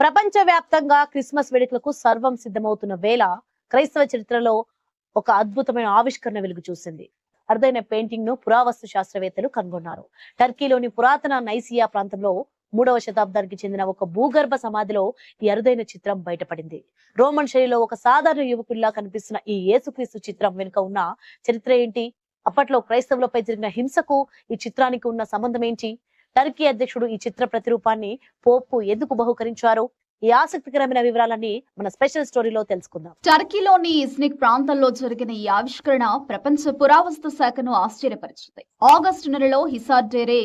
ప్రపంచవ్యాప్తంగా క్రిస్మస్ వేడుకలకు సర్వం సిద్ధమవుతున్న వేళ క్రైస్తవ చరిత్రలో ఒక అద్భుతమైన ఆవిష్కరణ వెలుగు చూసింది. అరుదైన పెయింటింగ్ను పురావస్తు శాస్త్రవేత్తలు కనుగొన్నారు. టర్కీలోని పురాతన నైసియా ప్రాంతంలో మూడవ శతాబ్దానికి చెందిన ఒక భూగర్భ సమాధిలో ఈ అరుదైన చిత్రం బయటపడింది. రోమన్ శైలిలో ఒక సాధారణ యువకుడిలా కనిపిస్తున్న ఈ యేసుక్రీస్తు చిత్రం వెనుక ఉన్న చరిత్ర ఏంటి? అప్పట్లో క్రైస్తవులపై జరిగిన హింసకు ఈ చిత్రానికి ఉన్న సంబంధం ఏంటి? టర్కీ అధ్యక్షుడు ఈ చిత్ర ప్రతిరూపాన్ని పోపు ఎందుకు బహుకరించారు? ఈ ఆసక్తికరమైన వివరాలన్నీ మన స్పెషల్ స్టోరీలో తెలుసుకుందాం. టర్కీలోని ఇస్నిక్ ప్రాంతంలో జరిగిన ఈ ఆవిష్కరణ ప్రపంచ పురావస్తు శాఖను ఆశ్చర్యపరిచింది. ఆగస్టు నెలలో హిసార్ డేరే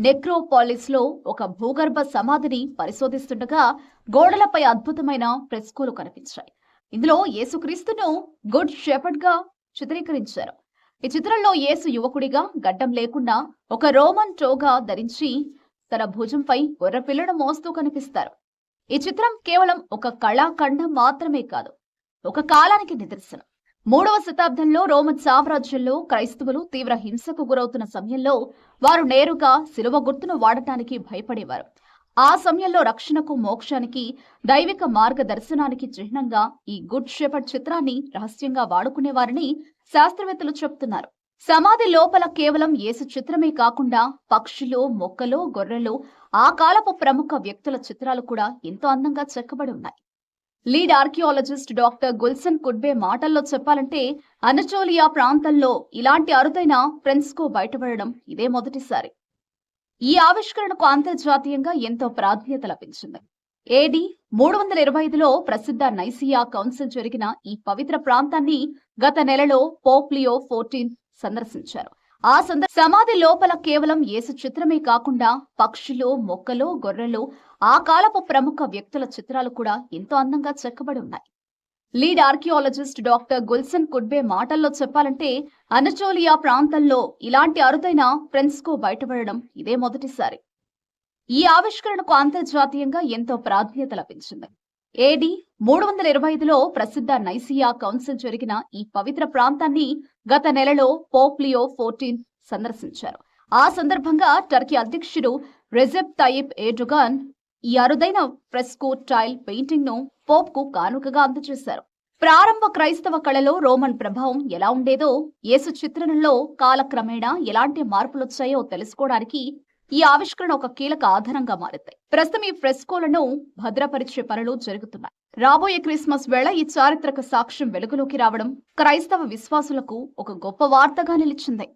నెక్రోపాలిస్లో ఒక భూగర్భ సమాధిని పరిశోధిస్తుండగా గోడలపై అద్భుతమైన ఫ్రెస్కోలు కనిపించాయి. ఇందులో యేసుక్రీస్తును గుడ్ షెపర్డ్గా చిత్రీకరించారు. ఈ చిత్రంలో యేసు యువకుడిగా గడ్డం లేకుండా ఒక రోమన్ టోగా ధరించి తన భుజంపై గొర్రెపిల్లను మోస్తూ కనిపిస్తారు. ఈ చిత్రం కేవలం ఒక కళాఖండం మాత్రమే కాదు ఒక కాలానికి నిదర్శనం. మూడవ శతాబ్దంలో రోమన్ సామ్రాజ్యంలో క్రైస్తవులు తీవ్ర హింసకు గురవుతున్న సమయంలో వారు నేరుగా శిలువ గుర్తును వాడటానికి భయపడేవారు. ఆ సమయంలో రక్షణకు మోక్షానికి దైవిక మార్గదర్శనానికి చిహ్నంగా ఈ గుడ్ షెఫర్డ్ చిత్రాన్ని రహస్యంగా వాడుకునేవారని శాస్త్రవేత్తలు చెప్తున్నారు. సమాధి లోపల కేవలం యేసు చిత్రమే కాకుండా పక్షులు మొక్కలు గొర్రెలు ఆ కాలపు ప్రముఖ వ్యక్తుల చిత్రాలు కూడా ఎంతో అందంగా చెక్కబడి ఉన్నాయి. Lead archaeologist doctor Gulsen Kutbay మాటల్లో చెప్పాలంటే అనచోలియా ప్రాంతంలో ఇలాంటి అరుదైన ఫ్రెండ్స్కు బయటపడడం ఇదే మొదటిసారి. ఈ ఆవిష్కరణకు అంతర్జాతీయంగా ఎంతో ప్రాధాన్యత లభించింది. ఏడి మూడు వందల ఇరవై ఐదులో ప్రసిద్ధ నైసియా కౌన్సిల్ జరిగిన ఈ పవిత్ర ప్రాంతాన్ని గత నెలలో పోప్లియో ఫోర్టీన్ సందర్శించారు. ఆ సందర్ సమాధి లోపల కేవలం యేసు చిత్రమే కాకుండా పక్షులు మొక్కలు గొర్రెలు ఆ కాలపు ప్రముఖ వ్యక్తుల చిత్రాలు కూడా ఎంతో అందంగా చెక్కబడి ఉన్నాయి. Lead archaeologist doctor Gulsen Kutbay మాటల్లో చెప్పాలంటే అనచోలియా ప్రాంతంలో ఇలాంటి అరుదైన ఫ్రెండ్స్కో బయటపడడం ఇదే మొదటిసారి. ఈ ఆవిష్కరణకు అంతర్జాతీయంగా ఎంతో ప్రాధాన్యత లభించింది. ఏడి మూడు వందల ఇరవై ఐదులో ప్రసిద్ధ నైసియా కౌన్సిల్ జరిగిన ఈ పవిత్ర ప్రాంతాన్ని గత నెలలో పోప్లియో ఫోర్టీన్ సందర్శించారు. ఆ సందర్భంగా టర్కీ అధ్యక్షుడు రెజెబ్ తయీబ్ ఏడుగాన్ ఈ అరుదైన ఫ్రెస్కో టైల్ పెయింటింగ్ను పోప్కు కానుకగా అందజేశారు. ప్రారంభ క్రైస్తవ కళలో రోమన్ ప్రభావం ఎలా ఉండేదో యేసు చిత్రణలో కాలక్రమేణా ఎలాంటి మార్పులొచ్చాయో తెలుసుకోవడానికి ఈ ఆవిష్కరణ ఒక కీలక ఆధారంగా మారింది. ప్రస్తుతం ఈ ఫ్రెస్కోలను భద్రపరిచే పనులు జరుగుతున్నాయి. రాబోయే క్రిస్మస్ వేళ ఈ చారిత్రక సాక్ష్యం వెలుగులోకి రావడం క్రైస్తవ విశ్వాసులకు ఒక గొప్ప వార్తగా నిలిచింది.